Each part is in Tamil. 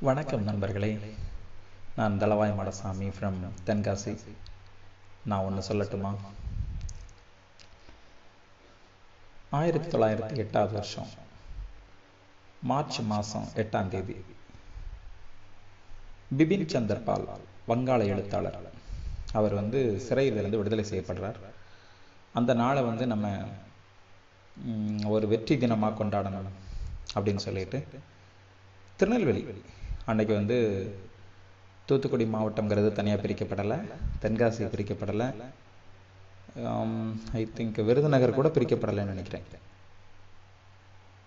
வணக்கம் நண்பர்களே. நான் தலவாய் மடசாமி ஃப்ரம் தென்காசி. நான் ஒன்று சொல்லட்டுமா? ஆயிரத்தி தொள்ளாயிரத்தி எட்டாவது வருஷம். மார்ச் மாதம் எட்டாம் தேதி. பிபின் சந்தர்பால் வங்காள எழுத்தாளர். அவர் வந்து சிறையிலிருந்து விடுதலை செய்யப்படுறார். அந்த நாளை வந்து நம்ம ஒரு வெற்றி தினமாக கொண்டாடணும் அப்படின்னு சொல்லிட்டு திருநெல்வேலி அன்றைக்கி வந்து தூத்துக்குடி மாவட்டங்கிறது தனியாக பிரிக்கப்படலை தென்காசி பிரிக்கப்படலை ஐ um, திங்க் விருதுநகர் கூட பிரிக்கப்படலைன்னு நினைக்கிறேன்.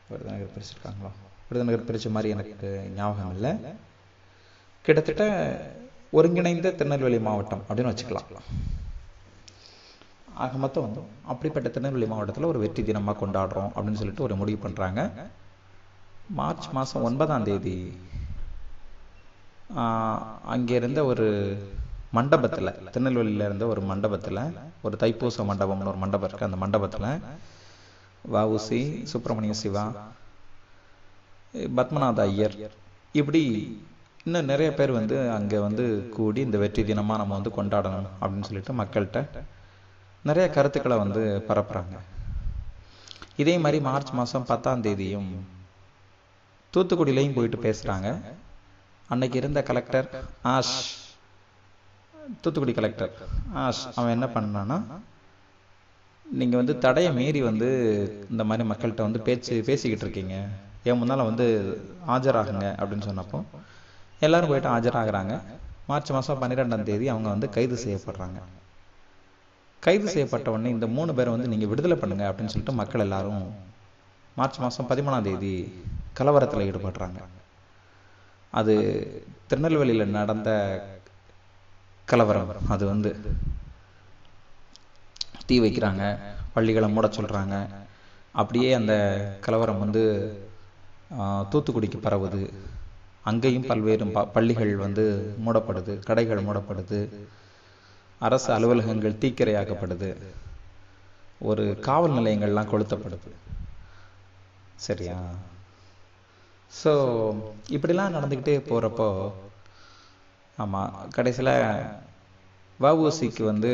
விருதுநகர் பிரிச்சிருக்காங்களா? விருதுநகர் பிரித்த மாதிரி எனக்கு ஞாபகம் இல்லை. கிட்டத்தட்ட ஒருங்கிணைந்த திருநெல்வேலி மாவட்டம் அப்படின்னு வச்சுக்கலாம். ஆக மொத்தம் வந்து அப்படிப்பட்ட திருநெல்வேலி மாவட்டத்தில் ஒரு வெற்றி தினமாக கொண்டாடுறோம் அப்படின்னு சொல்லிட்டு ஒரு முடிவு பண்ணுறாங்க மார்ச் மாதம் ஒன்பதாம் தேதி அங்கே இருந்த ஒரு மண்டபத்தில் திருநெல்வேலியில் இருந்த ஒரு மண்டபத்தில் ஒரு தைப்பூச மண்டபம்னு ஒரு மண்டபம் இருக்குது அந்த மண்டபத்தில் வஉசி சுப்பிரமணிய சிவா பத்மநாத ஐயர் இப்படி இன்னும் நிறைய பேர் வந்து அங்கே வந்து கூடி இந்த வெற்றி தினமாக நம்ம வந்து கொண்டாடணும் அப்படின்னு சொல்லிட்டு மக்கள்கிட்ட நிறைய கருத்துக்களை வந்து பரப்புகிறாங்க இதே மாதிரி மார்ச் மாதம் பத்தாம் தேதியும் தூத்துக்குடியிலையும் போயிட்டு பேசுகிறாங்க அன்னைக்கு இருந்த collector Ashe. Thoothukudi collector Ashe அவன் என்ன பண்ணான்னா நீங்கள் வந்து தடையை மீறி வந்து இந்த மாதிரி மக்கள்கிட்ட வந்து பேச்சு பேசிக்கிட்டு இருக்கீங்க. என் முன்னால் வந்து ஆஜராகுங்க அப்படின்னு சொன்னப்போ எல்லாரும் போயிட்டு ஆஜராகிறாங்க. மார்ச் மாதம் பன்னிரெண்டாம் தேதி அவங்க வந்து கைது செய்யப்படுறாங்க. கைது செய்யப்பட்ட உடனே இந்த மூணு பேரை வந்து நீங்கள் விடுதலை பண்ணுங்க அப்படின்னு சொல்லிட்டு மக்கள் எல்லாரும் மார்ச் மாதம் பதிமூணாம் தேதி கலவரத்தில் ஈடுபடுறாங்க. அது திருநெல்வேலியில் நடந்த கலவரம். அது வந்து தீ வைக்கிறாங்க பள்ளிகளை மூட சொல்கிறாங்க அப்படியே அந்த கலவரம் வந்து தூத்துக்குடிக்கு பரவுது. அங்கேயும் பல்வேறு ப பள்ளிகள் வந்து மூடப்படுது கடைகள் மூடப்படுது. அரசு அலுவலகங்கள் தீக்கிரையாக்கப்படுது. ஒரு காவல் நிலையங்கள்லாம் கொளுத்தப்படுது. சரியா? ஸோ இப்படிலாம் நடந்துக்கிட்டே போகிறப்போ ஆமாம் கடைசியில் வஉசிக்கு வந்து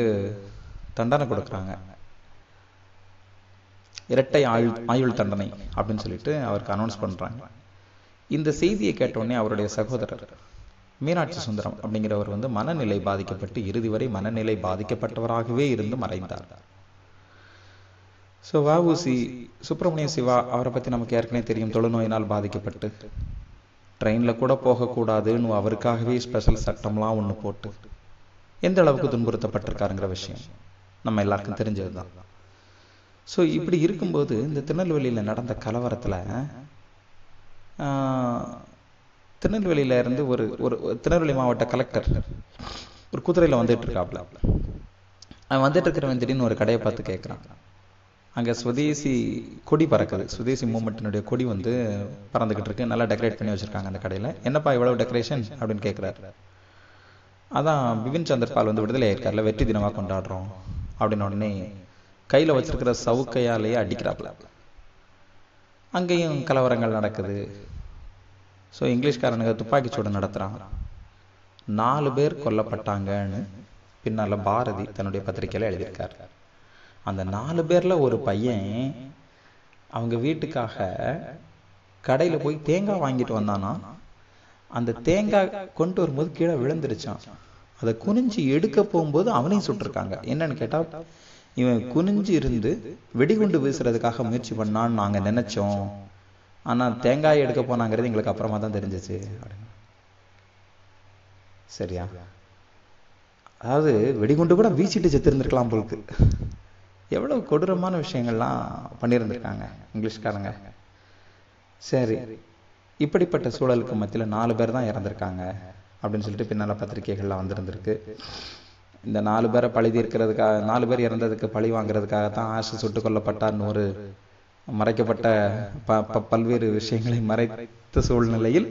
தண்டனை கொடுக்குறாங்க. இரட்டை ஆயுள் ஆயுள் தண்டனை அப்படின்னு சொல்லிட்டு அவருக்கு அனௌன்ஸ் பண்ணுறாங்க இந்த செய்தியை கேட்டவுடனே அவருடைய சகோதரர் மீனாட்சி சுந்தரம் அப்படிங்கிறவர் வந்து மனநிலை பாதிக்கப்பட்டு இறுதி வரை மனநிலை பாதிக்கப்பட்டவராகவே இருந்து மறைந்தார். ஸோ வஉசி சுப்பிரமணிய சிவா அவரை பற்றி நமக்கு ஏற்கனவே தெரியும். தொழுநோயினால் பாதிக்கப்பட்டு. ட்ரெயினில் கூட போகக்கூடாதுன்னு அவருக்காகவே ஸ்பெஷல் சட்டம்லாம் ஒன்று போட்டு. எந்த அளவுக்கு துன்புறுத்தப்பட்டிருக்காருங்கிற விஷயம். நம்ம எல்லாருக்கும் தெரிஞ்சது தான் ஸோ இப்படி இருக்கும்போது இந்த திருநெல்வேலியில் நடந்த கலவரத்தில் திருநெல்வேலியில இருந்து ஒரு ஒரு திருநெல்வேலி மாவட்ட கலெக்டர் ஒரு குதிரையில் வந்துட்டு இருக்காப்ல. அவன் வந்துட்டு இருக்கிறவன் திடீர்னு ஒரு கடையை பார்த்து கேட்குறான் அங்கே சுதேசி கொடி பறக்குது. சுதேசி மூமெண்ட்டினுடைய கொடி வந்து பறந்துக்கிட்டு இருக்கு. நல்லா டெக்கரேட் பண்ணி வச்சுருக்காங்க அந்த கடையில். என்னப்பா இவ்வளோ டெக்கரேஷன் அப்படின்னு கேட்குறாரு அதான் பிபின் சந்திரபால் வந்து விடுதலை ஆயிருக்கார்ல வெற்றி தினமாக கொண்டாடுறோம் அப்படின்னு உடனே கையில் வச்சிருக்கிற சவுக்கையாலேயே அடிக்கிறாப்புல. அங்கேயும் கலவரங்கள் நடக்குது. ஸோ இங்கிலீஷ்காரனுங்க துப்பாக்கி சூடு நடத்துகிறான் நாலு பேர் கொல்லப்பட்டாங்கன்னு பின்னால் பாரதி தன்னுடைய பத்திரிக்கையில் எழுதியிருக்கார். அந்த நாலு பேரில் ஒரு பையன் அவங்க வீட்டுக்காக கடையில் போய் தேங்காய் வாங்கிட்டு வந்தானா? அந்த தேங்காய் கொண்டு வரும்போது கீழே விழுந்துருச்சான். அதை குனிஞ்சு எடுக்க போகும்போது அவனையும் சுட்டிருக்காங்க. என்னன்னு கேட்டால் இவன் குனிஞ்சு இருந்து வெடிகுண்டு வீசுறதுக்காக முயற்சி பண்ணான்னு நாங்கள் நினைச்சோம். ஆனால் தேங்காய் எடுக்க போனாங்கிறது எங்களுக்கு அப்புறமா தான் தெரிஞ்சிச்சு. சரியா? அதாவது வெடிகுண்டு கூட வீசிட்டு செத்துருந்துருக்கலாம் போலுக்கு. எவ்வளவு கொடூரமான விஷயங்கள்லாம் பண்ணியிருந்திருக்காங்க இங்கிலீஷ்காரங்க. சரி இப்படிப்பட்ட சூழலுக்கு மத்தியில் நாலு பேர் தான் இறந்திருக்காங்க அப்படின்னு சொல்லிட்டு பின்னால் பத்திரிகைகள்லாம் வந்திருந்திருக்கு. இந்த நாலு பேரை பழி தீர்க்கிறதுக்காக நாலு பேர் இறந்ததுக்கு பழி வாங்குறதுக்காக தான் ஆசை சுட்டுக் கொல்லப்பட்டார்னு ஒரு மறைக்கப்பட்ட ப ப பல்வேறு விஷயங்களை மறைத்த சூழ்நிலையில்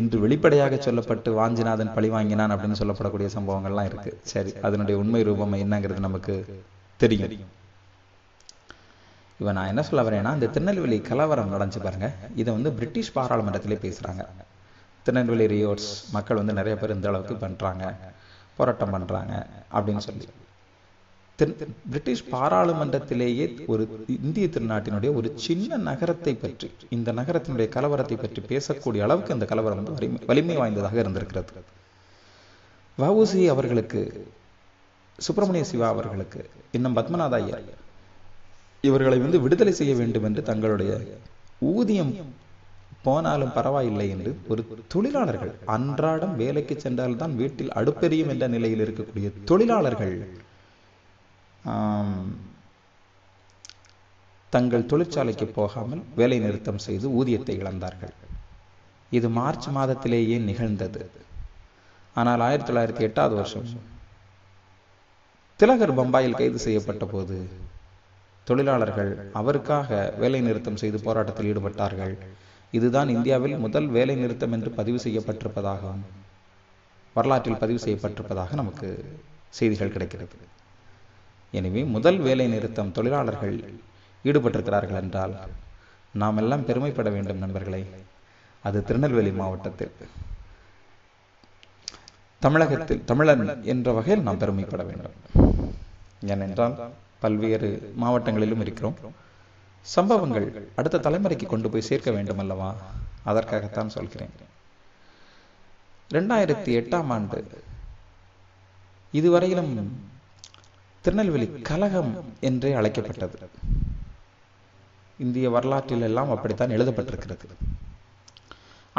இன்று வெளிப்படையாக சொல்லப்பட்டு வாஞ்சிநாதன் பழி வாங்கினான் அப்படின்னு சொல்லப்படக்கூடிய சம்பவங்கள்லாம் இருக்கு. சரி அதனுடைய உண்மை ரூபம் என்னங்கிறது நமக்கு தெரியும். இவன் நான் என்ன சொல்ல வரேன்னா இந்த திருநெல்வேலி கலவரம் நடந்துச்சு பாருங்க. இதை வந்து பிரிட்டிஷ் பாராளுமன்றத்திலே பேசுறாங்க. திருநெல்வேலி ரியோட்ஸ் மக்கள் வந்து நிறைய பேர் இந்த அளவுக்கு பண்ணுறாங்க போராட்டம் பண்ணுறாங்க அப்படின்னு சொல்லி. பிரிட்டிஷ் பாராளுமன்றத்திலேயே ஒரு இந்திய திருநாட்டினுடைய ஒரு சின்ன நகரத்தை பற்றி இந்த நகரத்தினுடைய கலவரத்தை பற்றி பேசக்கூடிய அளவுக்கு இந்த கலவரம் வந்து வலிமை வலிமை வாய்ந்ததாக இருந்திருக்கிறது. வவுசி அவர்களுக்கு சுப்பிரமணிய சிவா அவர்களுக்கு இன்னும் பத்மநாத ஐயர் இவர்களை வந்து விடுதலை செய்ய வேண்டும் என்று தங்களுடைய ஊதியம் போனாலும் பரவாயில்லை என்று ஒரு தொழிலாளர்கள் அன்றாடம் வேலைக்கு சென்றால்தான் வீட்டில் அடுப்பெரியும் என்ற நிலையில் இருக்கக்கூடிய தொழிலாளர்கள் தங்கள் தொழிற்சாலைக்கு போகாமல் வேலை நிறுத்தம் செய்து ஊதியத்தை இழந்தார்கள். இது மார்ச் மாதத்திலேயே நிகழ்ந்தது. ஆனால் ஆயிரத்தி தொள்ளாயிரத்தி எட்டாவது வருஷம் திலகர் பம்பாயில் கைது செய்யப்பட்ட போது தொழிலாளர்கள் அவருக்காக வேலை நிறுத்தம் செய்து போராட்டத்தில் ஈடுபட்டார்கள். இதுதான் இந்தியாவில் முதல் வேலை நிறுத்தம் என்று பதிவு செய்யப்பட்டிருப்பதாகவும் வரலாற்றில் பதிவு செய்யப்பட்டிருப்பதாக நமக்கு செய்திகள் கிடைக்கிறது. எனவே முதல் வேலை நிறுத்தம் தொழிலாளர்கள் ஈடுபட்டிருக்கிறார்கள் என்றால் நாம் எல்லாம் பெருமைப்பட வேண்டும் நண்பர்களே. அது திருநெல்வேலி மாவட்டத்தில். தமிழகத்தில் தமிழன் என்ற வகையில் நாம் பெருமைப்பட வேண்டும். ஏனென்றால் பல்வேறு மாவட்டங்களிலும் இருக்கிறோம். சம்பவங்கள் அடுத்த தலைமுறைக்கு கொண்டு போய் சேர்க்க வேண்டும் அல்லவா? அதற்காகத்தான் சொல்கிறேன். ரெண்டாயிரத்தி எட்டாம் ஆண்டு இதுவரையிலும் திருநெல்வேலி கலகம் என்றே அழைக்கப்பட்டது. இந்திய வரலாற்றில் எல்லாம் அப்படித்தான் எழுதப்பட்டிருக்கிறது.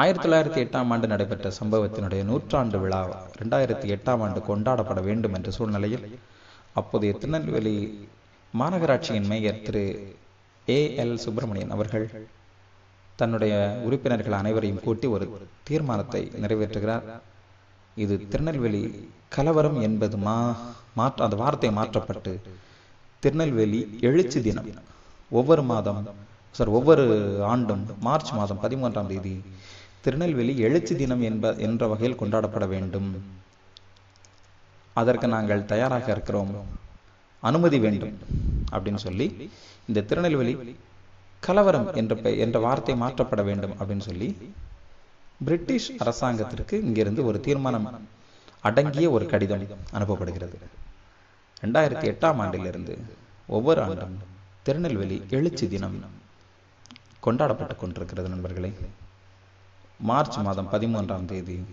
ஆயிரத்தி தொள்ளாயிரத்தி எட்டாம் ஆண்டு நடைபெற்ற சம்பவத்தினுடைய நூற்றாண்டு விழா ரெண்டாயிரத்தி எட்டாம் ஆண்டு கொண்டாடப்பட வேண்டும் என்ற சூழ்நிலையில் அப்போதைய திருநெல்வேலி மாநகராட்சியின் mayor Thiru A L Subramanian அவர்கள் தன்னுடைய உறுப்பினர்கள் அனைவரையும் கூட்டி ஒரு தீர்மானத்தை நிறைவேற்றுகிறார். இது திருநெல்வேலி கலவரம் என்பது மா மாற்ற அந்த வார்த்தை மாற்றப்பட்டு திருநெல்வேலி எழுச்சி தினம். ஒவ்வொரு மாதம் சார் ஒவ்வொரு ஆண்டும் மார்ச் மாதம் பதிமூன்றாம் தேதி திருநெல்வேலி எழுச்சி தினம் என்ப என்ற வகையில் கொண்டாடப்பட வேண்டும். அதற்கு நாங்கள் தயாராக இருக்கிறோம். அனுமதி வேண்டும் அப்படின்னு சொல்லி இந்த திருநெல்வேலி கலவரம் என்ற என்ற வார்த்தை மாற்றப்பட வேண்டும் அப்படின்னு சொல்லி பிரிட்டிஷ் அரசாங்கத்திற்கு இங்கிருந்து ஒரு தீர்மானம் அடங்கிய ஒரு கடிதம் அனுப்பப்படுகிறது. ரெண்டாயிரத்தி எட்டாம் ஆண்டிலிருந்து ஒவ்வொரு ஆண்டும் திருநெல்வேலி எழுச்சி தினம் கொண்டாடப்பட்டு கொண்டிருக்கிறது நண்பர்களே. மார்ச் மாதம் பதிமூன்றாம் தேதி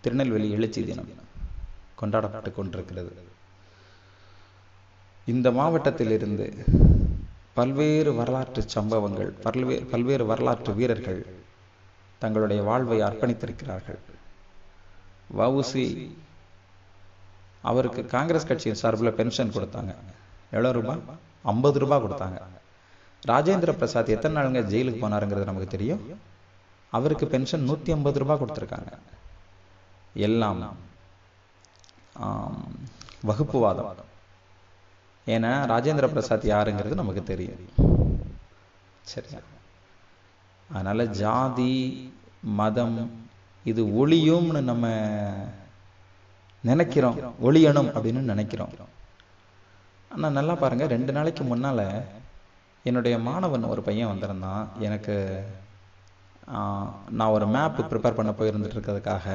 திருநெல்வேலி எழுச்சி தினம் கொண்டாடப்பட்டு கொண்டிருக்கிறது. இந்த மாவட்டத்திலிருந்து பல்வேறு வரலாற்று சம்பவங்கள் பல்வேறு பல்வேறு வரலாற்று வீரர்கள் தங்களுடைய வாழ்வை அர்ப்பணித்திருக்கிறார்கள். வவுசி அவருக்கு காங்கிரஸ் கட்சியின் சார்பில் பென்ஷன் கொடுத்தாங்க. எவ்வளோ ரூபாய் ஐம்பது ரூபாய் கொடுத்தாங்க. ராஜேந்திர பிரசாத் எத்தனை நாளுங்க ஜெயிலுக்கு போனாருங்கிறது நமக்கு தெரியும்? அவருக்கு பென்ஷன் நூற்றி ஐம்பது ரூபாய் கொடுத்துருக்காங்க. எல்லாம் வகுப்புவாதம். ஏன்னா ராஜேந்திர பிரசாத் யாருங்கிறது நமக்கு தெரியும். சரியா? அதனால ஜாதி மதம் இது ஒளியும்னு நம்ம நினைக்கிறோம். ஒளியணும் அப்படின்னு நினைக்கிறோம். ஆனா நல்லா பாருங்க ரெண்டு நாளைக்கு முன்னால என்னுடைய மாணவன் ஒரு பையன் வந்திருந்தான். எனக்கு நான் ஒரு மேப் ப்ரிப்பேர் பண்ண போயிருந்துட்டு இருக்கிறதுக்காக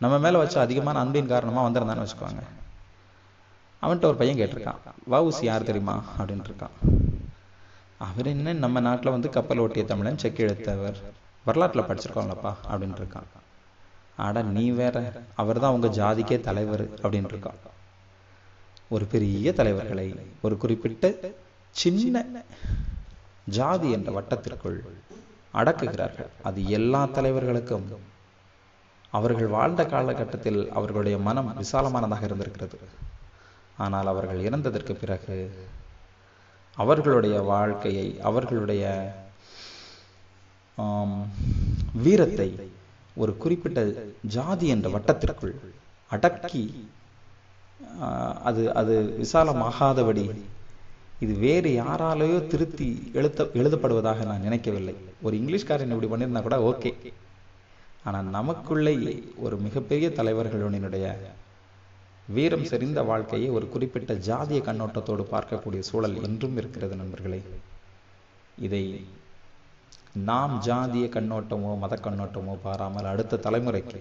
நம்ம மேலே வச்ச அதிகமான அன்பின் காரணமாக வந்திருந்தான்னு வச்சுக்கோங்க. அவன்கிட்ட ஒரு பையன் கேட்டிருக்கான். வவுசி யார் தெரியுமா? அப்படின்ட்டு இருக்கான் அவர் என்ன நம்ம நாட்டில் வந்து கப்பல் ஓட்டிய தமிழன் செக் எழுத்தவர் வரலாற்றில் படிச்சிருக்கோம்லப்பா அப்படின்ட்டு இருக்கான் ஆடா நீ வேற. அவர் தான் உங்கள் ஜாதிக்கே தலைவர் அப்படின்ட்டு இருக்கான் ஒரு பெரிய தலைவர்களை ஒரு குறிப்பிட்ட சின்ன ஜாதி என்ற வட்டத்திற்குள் அடக்குகிறார்கள். அது எல்லா தலைவர்களுக்கும். அவர்கள் வாழ்ந்த காலகட்டத்தில் அவர்களுடைய மனம் விசாலமானதாக இருந்திருக்கிறது. ஆனால் அவர்கள் இறந்ததற்கு பிறகு அவர்களுடைய வாழ்க்கையை அவர்களுடைய வீரத்தை ஒரு குறிப்பிட்ட ஜாதி என்ற வட்டத்திற்குள் அடக்கி அது அது விசாலமாகாதபடி இது வேறு யாராலேயோ திருத்தி எழுத்த எழுதப்படுவதாக நான் நினைக்கவில்லை. ஒரு இங்கிலீஷ்காரன் இப்படி பண்ணியிருந்தா கூட ஓகே. ஆனால் நமக்குள்ளேயே ஒரு மிகப்பெரிய தலைவர்களுடைய வீரம் செறிந்த வாழ்க்கையை ஒரு குறிப்பிட்ட ஜாதிய கண்ணோட்டத்தோடு பார்க்கக்கூடிய சூழல் என்றும் இருக்கிறது நண்பர்களே. இதை நாம் ஜாதிய கண்ணோட்டமோ மத கண்ணோட்டமோ பாராமல் அடுத்த தலைமுறைக்கு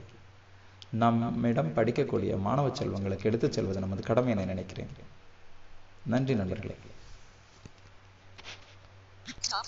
நம்மிடம் படிக்கக்கூடிய மாணவ செல்வங்களுக்கு எடுத்துச் செல்வது நமது கடமை என நினைக்கிறேன். நன்றி நண்பர்களே. Top